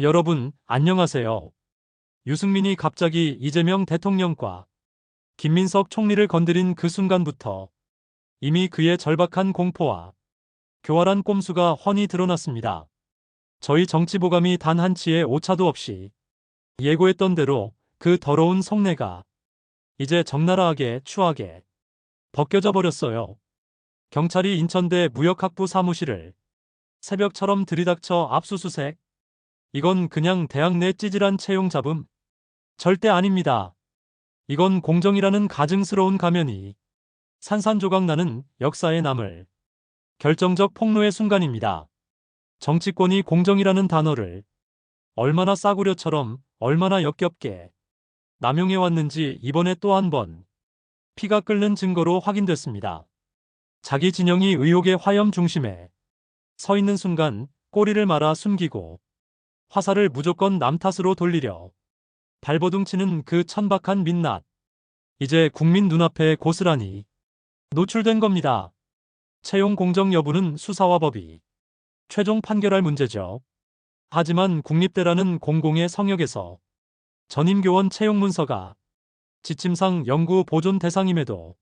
여러분, 안녕하세요. 유승민이 갑자기 이재명 대통령과 김민석 총리를 건드린 그 순간부터 이미 그의 절박한 공포와 교활한 꼼수가 훤히 드러났습니다. 저희 정치보감이 단 한 치의 오차도 없이 예고했던 대로 그 더러운 속내가 이제 적나라하게 추하게 벗겨져 버렸어요. 경찰이 인천대 무역학부 사무실을 새벽처럼 들이닥쳐 압수수색. 이건 그냥 대학 내 찌질한 채용 잡음. 절대 아닙니다. 이건 공정이라는 가증스러운 가면이 산산조각 나는 역사에 남을 결정적 폭로의 순간입니다. 정치권이 공정이라는 단어를 얼마나 싸구려처럼 얼마나 역겹게 남용해 왔는지 이번에 또 한 번 피가 끓는 증거로 확인됐습니다. 자기 진영이 의혹의 화염 중심에 서 있는 순간 꼬리를 말아 숨기고 화살을 무조건 남 탓으로 돌리려 발버둥치는 그 천박한 민낯. 이제 국민 눈앞에 고스란히 노출된 겁니다. 채용 공정 여부는 수사와 법이 최종 판결할 문제죠. 하지만 국립대라는 공공의 성역에서 전임교원 채용 문서가 지침상 연구 보존 대상임에도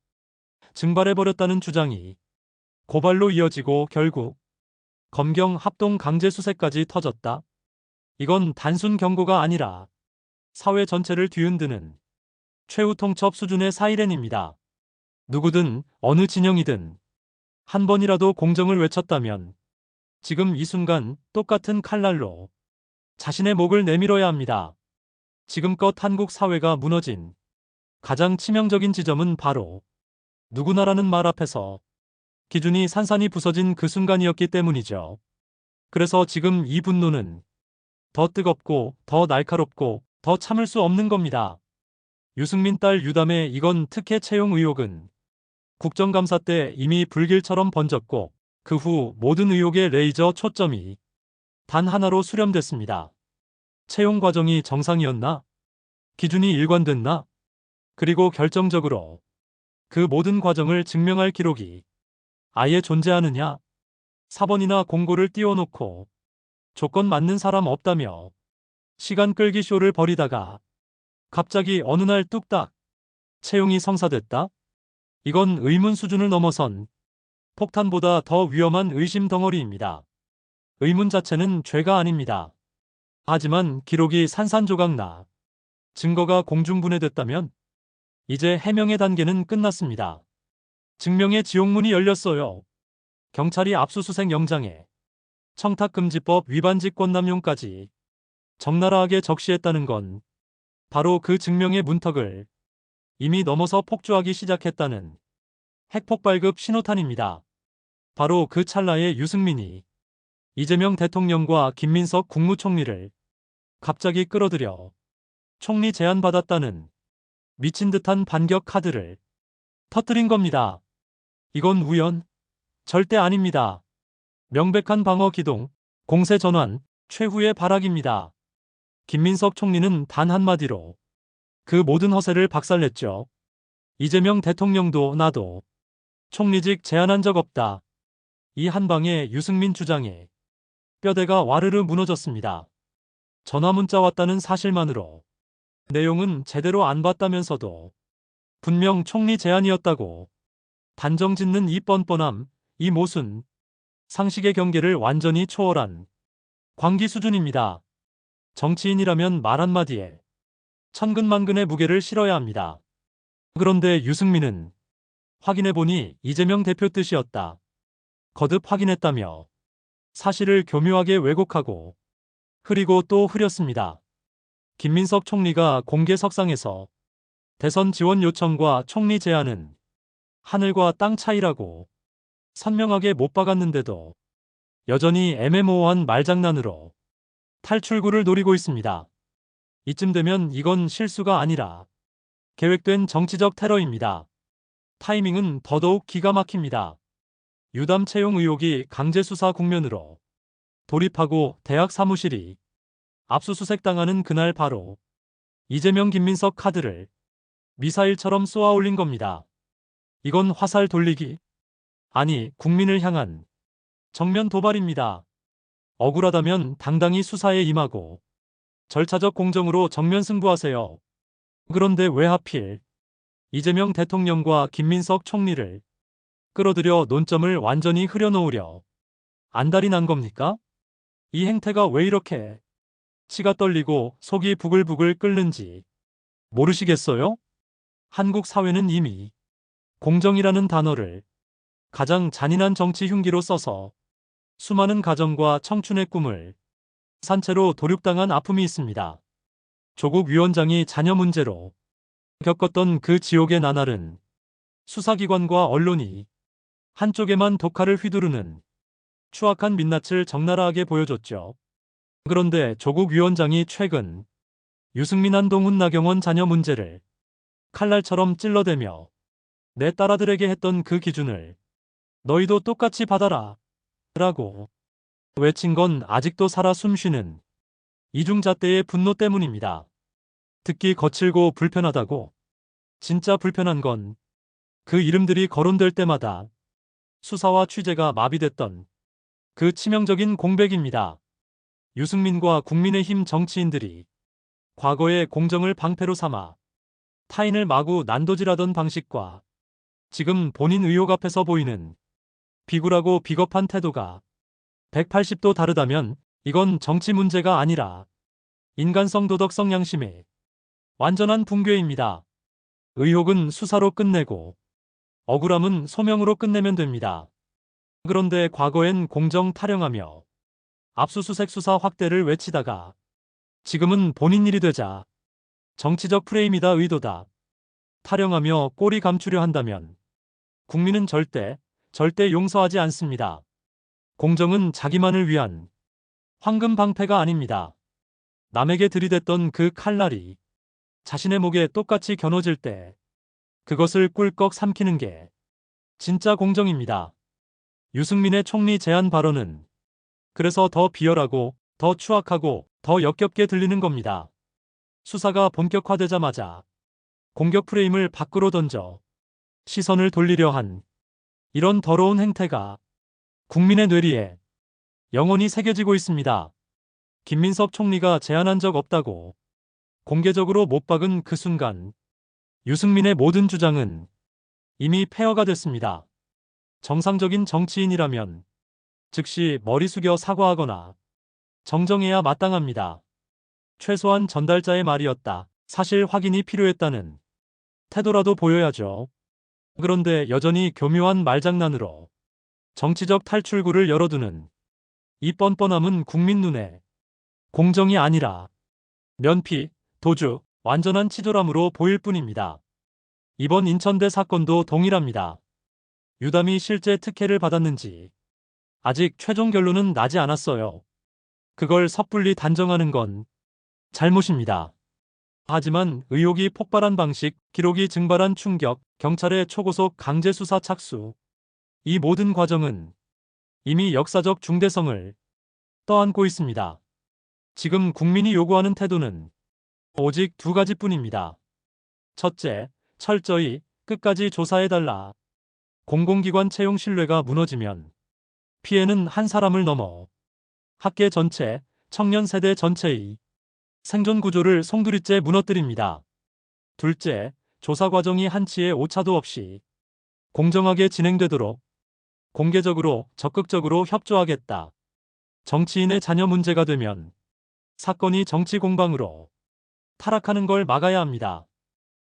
증발해버렸다는 주장이 고발로 이어지고 결국 검경 합동 강제 수색까지 터졌다. 이건 단순 경고가 아니라 사회 전체를 뒤흔드는 최후 통첩 수준의 사이렌입니다. 누구든 어느 진영이든 한 번이라도 공정을 외쳤다면 지금 이 순간 똑같은 칼날로 자신의 목을 내밀어야 합니다. 지금껏 한국 사회가 무너진 가장 치명적인 지점은 바로 누구나라는 말 앞에서 기준이 산산이 부서진 그 순간이었기 때문이죠. 그래서 지금 이 분노는 더 뜨겁고 더 날카롭고 더 참을 수 없는 겁니다. 유승민 딸 유담의 이건 특혜 채용 의혹은 국정감사 때 이미 불길처럼 번졌고 그 후 모든 의혹의 레이저 초점이 단 하나로 수렴됐습니다. 채용 과정이 정상이었나? 기준이 일관됐나? 그리고 결정적으로 그 모든 과정을 증명할 기록이 아예 존재하느냐? 사번이나 공고를 띄워놓고 조건 맞는 사람 없다며 시간 끌기 쇼를 벌이다가 갑자기 어느 날 뚝딱 채용이 성사됐다? 이건 의문 수준을 넘어선 폭탄보다 더 위험한 의심 덩어리입니다. 의문 자체는 죄가 아닙니다. 하지만 기록이 산산조각 나 증거가 공중분해됐다면 이제 해명의 단계는 끝났습니다. 증명의 지옥문이 열렸어요. 경찰이 압수수색 영장에 청탁금지법 위반 직권남용까지 적나라하게 적시했다는 건 바로 그 증명의 문턱을 이미 넘어서 폭주하기 시작했다는 핵폭발급 신호탄입니다. 바로 그 찰나에 유승민이 이재명 대통령과 김민석 국무총리를 갑자기 끌어들여 총리 제안받았다는 미친 듯한 반격 카드를 터뜨린 겁니다. 이건 우연? 절대 아닙니다. 명백한 방어 기동, 공세 전환, 최후의 발악입니다. 김민석 총리는 단 한마디로 그 모든 허세를 박살냈죠. 이재명 대통령도 나도 총리직 제안한 적 없다. 이 한방에 유승민 주장에 뼈대가 와르르 무너졌습니다. 전화 문자 왔다는 사실만으로 내용은 제대로 안 봤다면서도 분명 총리 제안이었다고 단정 짓는 이 뻔뻔함, 이 모순, 상식의 경계를 완전히 초월한 광기 수준입니다. 정치인이라면 말 한마디에 천근만근의 무게를 실어야 합니다. 그런데 유승민은 확인해보니 이재명 대표 뜻이었다. 거듭 확인했다며 사실을 교묘하게 왜곡하고 흐리고 또 흐렸습니다. 김민석 총리가 공개석상에서 대선 지원 요청과 총리 제안은 하늘과 땅 차이라고 선명하게 못 박았는데도 여전히 애매모호한 말장난으로 탈출구를 노리고 있습니다. 이쯤 되면 이건 실수가 아니라 계획된 정치적 테러입니다. 타이밍은 더더욱 기가 막힙니다. 유담 채용 의혹이 강제 수사 국면으로 돌입하고 대학 사무실이 압수수색 당하는 그날 바로 이재명 김민석 카드를 미사일처럼 쏘아 올린 겁니다. 이건 화살 돌리기? 아니, 국민을 향한 정면 도발입니다. 억울하다면 당당히 수사에 임하고 절차적 공정으로 정면 승부하세요. 그런데 왜 하필 이재명 대통령과 김민석 총리를 끌어들여 논점을 완전히 흐려놓으려 안달이 난 겁니까? 이 행태가 왜 이렇게 치가 떨리고 속이 부글부글 끓는지 모르시겠어요? 한국 사회는 이미 공정이라는 단어를 가장 잔인한 정치 흉기로 써서 수많은 가정과 청춘의 꿈을 산채로 도륙당한 아픔이 있습니다. 조국 위원장이 자녀 문제로 겪었던 그 지옥의 나날은 수사기관과 언론이 한쪽에만 독칼을 휘두르는 추악한 민낯을 적나라하게 보여줬죠. 그런데 조국 위원장이 최근 유승민 한동훈 나경원 자녀 문제를 칼날처럼 찔러대며 내 딸아들에게 했던 그 기준을 너희도 똑같이 받아라 라고 외친 건 아직도 살아 숨쉬는 이중잣대의 분노 때문입니다. 듣기 거칠고 불편하다고 진짜 불편한 건 그 이름들이 거론될 때마다 수사와 취재가 마비됐던 그 치명적인 공백입니다. 유승민과 국민의힘 정치인들이 과거의 공정을 방패로 삼아 타인을 마구 난도질하던 방식과 지금 본인 의혹 앞에서 보이는 비굴하고 비겁한 태도가 180도 다르다면 이건 정치 문제가 아니라 인간성 도덕성 양심의 완전한 붕괴입니다. 의혹은 수사로 끝내고 억울함은 소명으로 끝내면 됩니다. 그런데 과거엔 공정 타령하며 압수수색 수사 확대를 외치다가 지금은 본인 일이 되자 정치적 프레임이다 의도다 타령하며 꼬리 감추려 한다면 국민은 절대 절대 용서하지 않습니다. 공정은 자기만을 위한 황금 방패가 아닙니다. 남에게 들이댔던 그 칼날이 자신의 목에 똑같이 겨눠질 때 그것을 꿀꺽 삼키는 게 진짜 공정입니다. 유승민의 총리 제안 발언은 그래서 더 비열하고 더 추악하고 더 역겹게 들리는 겁니다. 수사가 본격화되자마자 공격 프레임을 밖으로 던져 시선을 돌리려 한 이런 더러운 행태가 국민의 뇌리에 영원히 새겨지고 있습니다. 김민석 총리가 제안한 적 없다고 공개적으로 못 박은 그 순간 유승민의 모든 주장은 이미 폐허가 됐습니다. 정상적인 정치인이라면 즉시 머리 숙여 사과하거나 정정해야 마땅합니다. 최소한 전달자의 말이었다. 사실 확인이 필요했다는 태도라도 보여야죠. 그런데 여전히 교묘한 말장난으로 정치적 탈출구를 열어두는 이 뻔뻔함은 국민 눈에 공정이 아니라 면피, 도주, 완전한 치졸함으로 보일 뿐입니다. 이번 인천대 사건도 동일합니다. 유담이 실제 특혜를 받았는지 아직 최종 결론은 나지 않았어요. 그걸 섣불리 단정하는 건 잘못입니다. 하지만 의혹이 폭발한 방식, 기록이 증발한 충격, 경찰의 초고속 강제 수사 착수. 이 모든 과정은 이미 역사적 중대성을 떠안고 있습니다. 지금 국민이 요구하는 태도는 오직 두 가지뿐입니다. 첫째, 철저히 끝까지 조사해달라. 공공기관 채용 신뢰가 무너지면 피해는 한 사람을 넘어 학계 전체, 청년 세대 전체의 생존 구조를 송두리째 무너뜨립니다. 둘째, 조사 과정이 한치의 오차도 없이 공정하게 진행되도록 공개적으로 적극적으로 협조하겠다. 정치인의 자녀 문제가 되면 사건이 정치 공방으로 타락하는 걸 막아야 합니다.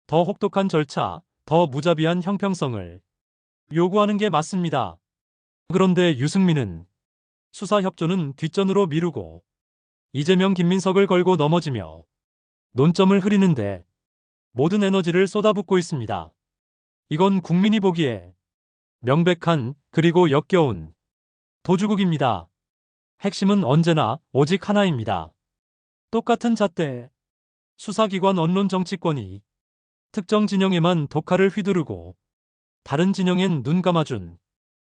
더 혹독한 절차, 더 무자비한 형평성을 요구하는 게 맞습니다. 그런데 유승민은 수사 협조는 뒷전으로 미루고 이재명 김민석을 걸고 넘어지며 논점을 흐리는데 모든 에너지를 쏟아붓고 있습니다. 이건 국민이 보기에 명백한 그리고 역겨운 도주국입니다. 핵심은 언제나 오직 하나입니다. 똑같은 잣대 수사기관 언론 정치권이 특정 진영에만 독칼을 휘두르고 다른 진영엔 눈 감아준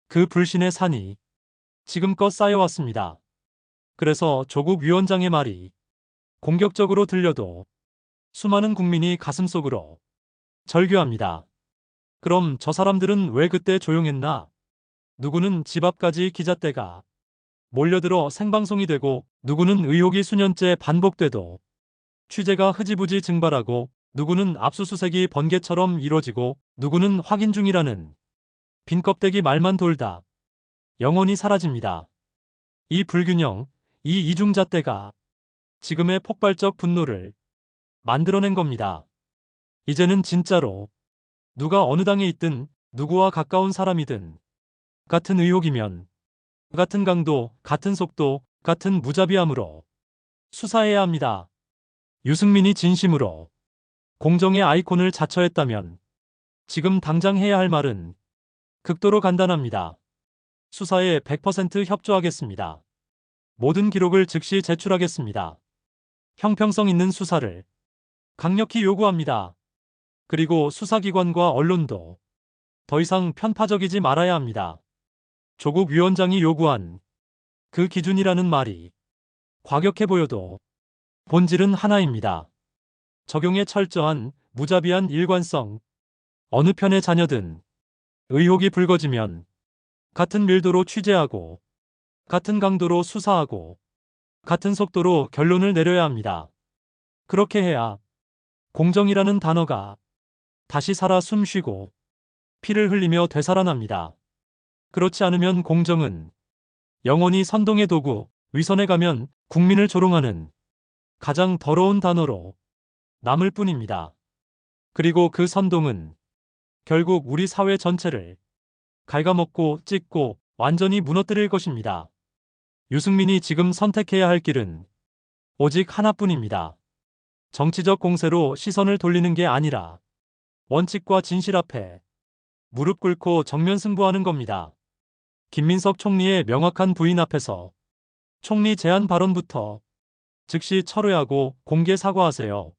그 불신의 산이 지금껏 쌓여왔습니다. 그래서 조국 위원장의 말이 공격적으로 들려도 수많은 국민이 가슴속으로 절규합니다. 그럼 저 사람들은 왜 그때 조용했나? 누구는 집 앞까지 기잣대가 몰려들어 생방송이 되고 누구는 의혹이 수년째 반복돼도 취재가 흐지부지 증발하고 누구는 압수수색이 번개처럼 이뤄지고 누구는 확인 중이라는 빈 껍데기 말만 돌다 영원히 사라집니다. 이 불균형, 이 이중잣대가 지금의 폭발적 분노를 만들어낸 겁니다. 이제는 진짜로 누가 어느 당에 있든 누구와 가까운 사람이든 같은 의혹이면 같은 강도, 같은 속도, 같은 무자비함으로 수사해야 합니다. 유승민이 진심으로 공정의 아이콘을 자처했다면 지금 당장 해야 할 말은 극도로 간단합니다. 수사에 100% 협조하겠습니다. 모든 기록을 즉시 제출하겠습니다. 형평성 있는 수사를 강력히 요구합니다. 그리고 수사기관과 언론도 더 이상 편파적이지 말아야 합니다. 조국 위원장이 요구한 그 기준이라는 말이 과격해 보여도 본질은 하나입니다. 적용에 철저한 무자비한 일관성. 어느 편의 자녀든 의혹이 불거지면 같은 밀도로 취재하고 같은 강도로 수사하고 같은 속도로 결론을 내려야 합니다. 그렇게 해야 공정이라는 단어가 다시 살아 숨쉬고 피를 흘리며 되살아납니다. 그렇지 않으면 공정은 영원히 선동의 도구, 위선에 가면 국민을 조롱하는 가장 더러운 단어로 남을 뿐입니다. 그리고 그 선동은 결국 우리 사회 전체를 갉아먹고 찢고 완전히 무너뜨릴 것입니다. 유승민이 지금 선택해야 할 길은 오직 하나뿐입니다. 정치적 공세로 시선을 돌리는 게 아니라 원칙과 진실 앞에 무릎 꿇고 정면 승부하는 겁니다. 김민석 총리의 명확한 부인 앞에서 총리 제안 발언부터 즉시 철회하고 공개 사과하세요.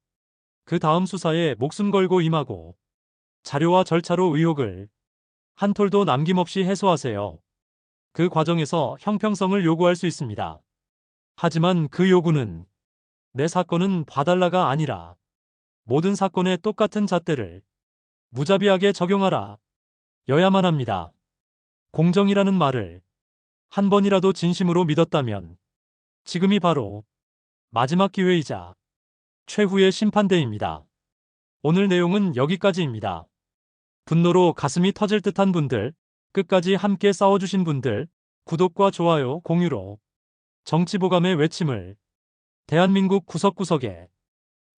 그 다음 수사에 목숨 걸고 임하고 자료와 절차로 의혹을 한 톨도 남김없이 해소하세요. 그 과정에서 형평성을 요구할 수 있습니다. 하지만 그 요구는 내 사건은 봐달라가 아니라 모든 사건에 똑같은 잣대를 무자비하게 적용하라. 여야만 합니다. 공정이라는 말을 한 번이라도 진심으로 믿었다면 지금이 바로 마지막 기회이자 최후의 심판대입니다. 오늘 내용은 여기까지입니다. 분노로 가슴이 터질 듯한 분들, 끝까지 함께 싸워주신 분들, 구독과 좋아요, 공유로 정치보감의 외침을 대한민국 구석구석에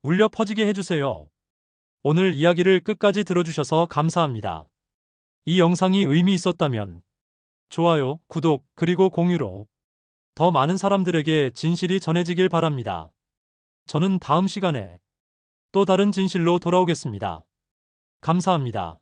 울려 퍼지게 해주세요. 오늘 이야기를 끝까지 들어주셔서 감사합니다. 이 영상이 의미 있었다면 좋아요, 구독, 그리고 공유로 더 많은 사람들에게 진실이 전해지길 바랍니다. 저는 다음 시간에 또 다른 진실로 돌아오겠습니다. 감사합니다.